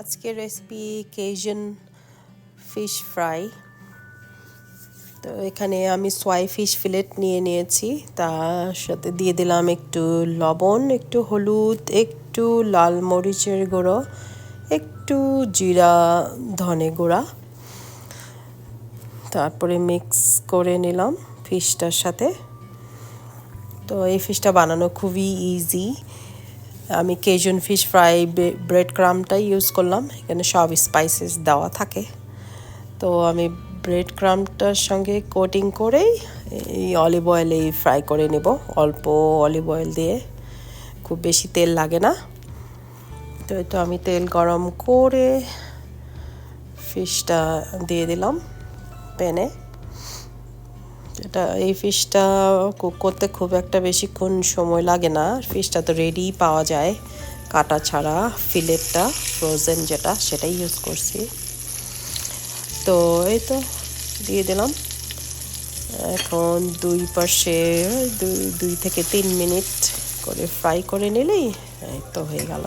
আজকের recipe কেজন fish fry তো এখানে আমি সোয়াই ফিশ ফিলেট নিয়ে নিয়েছি, তার সাথে দিয়ে দিলাম একটু লবণ, একটু হলুদ, একটু লাল মরিচের গুঁড়ো, একটু জিরা, ধনে গুঁড়া। তারপরে মিক্স করে নিলাম ফিশটার সাথে। তো এই ফিশটা বানানো খুবই ইজি আমি কেজন ফিশ ফ্রাই ব্রেড ক্রামটাই ইউজ করলাম। এখানে সব স্পাইসেস দেওয়া থাকে। তো আমি ব্রেড ক্রামটার সঙ্গে কোটিং করেই এই অলিভ অয়েলেই ফ্রাই করে নেব। অল্প অলিভ অয়েল দিয়ে। খুব বেশি তেল লাগে না। তো এই তো আমি তেল গরম করে ফিশটা দিয়ে দিলাম। প্যানে এটা এই ফিশটা কুক করতে খুব একটা বেশিক্ষণ সময় লাগে না। ফিশটা তো রেডি পাওয়া যায়, কাটা ছাড়া ফিলেটটা ফ্রোজেন যেটা, সেটাই ইউজ করছি। তো এই তো, দিয়ে দিলাম। এখন দুই পাশে, দুই দুই থেকে তিন মিনিট করে ফ্রাই করে নিলেই এই তো হয়ে গেল।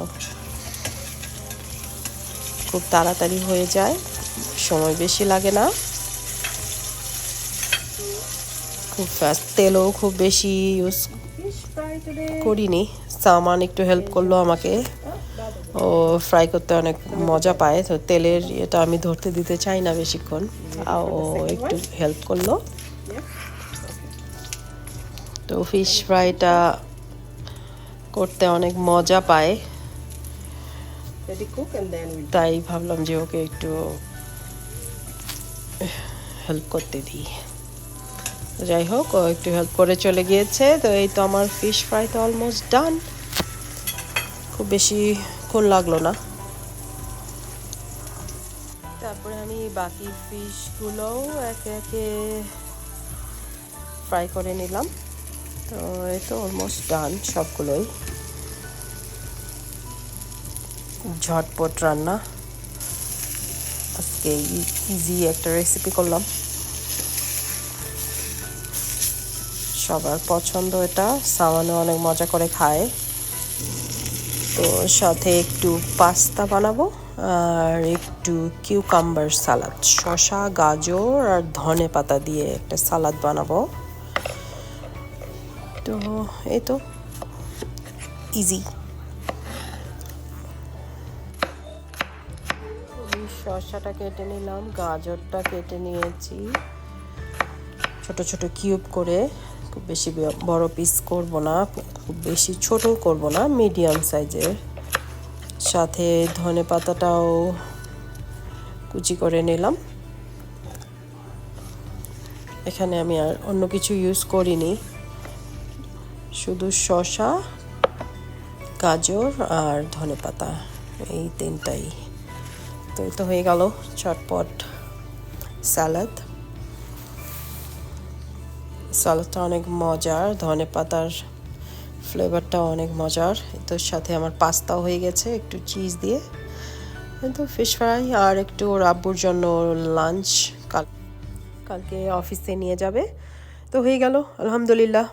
খুব তাড়াতাড়ি হয়ে যায়, সময় বেশি লাগে না। খুব ফাস্ট তেলও খুব বেশি ইউজ করিনি। সামান একটু হেল্প করল আমাকে। ও ফ্রাই করতে অনেক মজা পায়, তো তেলের এটা আমি ধরতে দিতে চাই না বেশিক্ষণ। ও একটু হেল্প করল। তো ফিশ ফ্রাইটা করতে অনেক মজা পায়। তাই ভাবলাম যে ওকে একটু হেল্প করতে দিই। যাই হোক, ও একটু হেল্প করে চলে গিয়েছে। তো এই তো আমার ফিশ ফ্রাই তো অলমোস্ট ডান খুব বেশি ক্ষণ লাগল না। তারপরে আমি বাকি ফিশগুলোও একে একে ফ্রাই করে নিলাম। তো এই তো অলমোস্ট ডান সবগুলোই। ঝটপট রান্না। আজকে ইজি একটা রেসিপি করলাম। সবার পছন্দ এটা। সামানো অনেক মজা করে খায়। তো সাথে একটু পাস্তা বানাবো আর একটু কিউকাম্বার সালাদ শশা গাজর আর ধনে পাতা দিয়ে একটা সালাদ বানাবো। তো এই তো। ইজি শসাটা কেটে নিলাম, গাজরটা কেটে নিয়েছি। ছোট ছোট কিউব করে। খুব বেশি বড় পিস করব না, খুব বেশি ছোট করব না মিডিয়াম সাইজের সাথে ধনে পাতাটাও কুচি করে নিলাম। এখানে আমি আর অন্য কিছু ইউজ করিনি। শুধু শসা, গাজর আর ধনে পাতা, এই তিনটাই। তো তো হয়ে গেল, চটপট স্যালাদ সালাদটা অনেক মজার, ধনে পাতার ফ্লেভারটা অনেক মজার। তোর সাথে আমার পাস্তাও হয়ে গেছে, একটু চিজ দিয়ে। কিন্তু ফিশ ফ্রাই আর একটু ওর আব্বুর জন্য লাঞ্চ কাল কালকে অফিসে নিয়ে যাবে। তো হয়ে গেল, আলহামদুলিল্লাহ।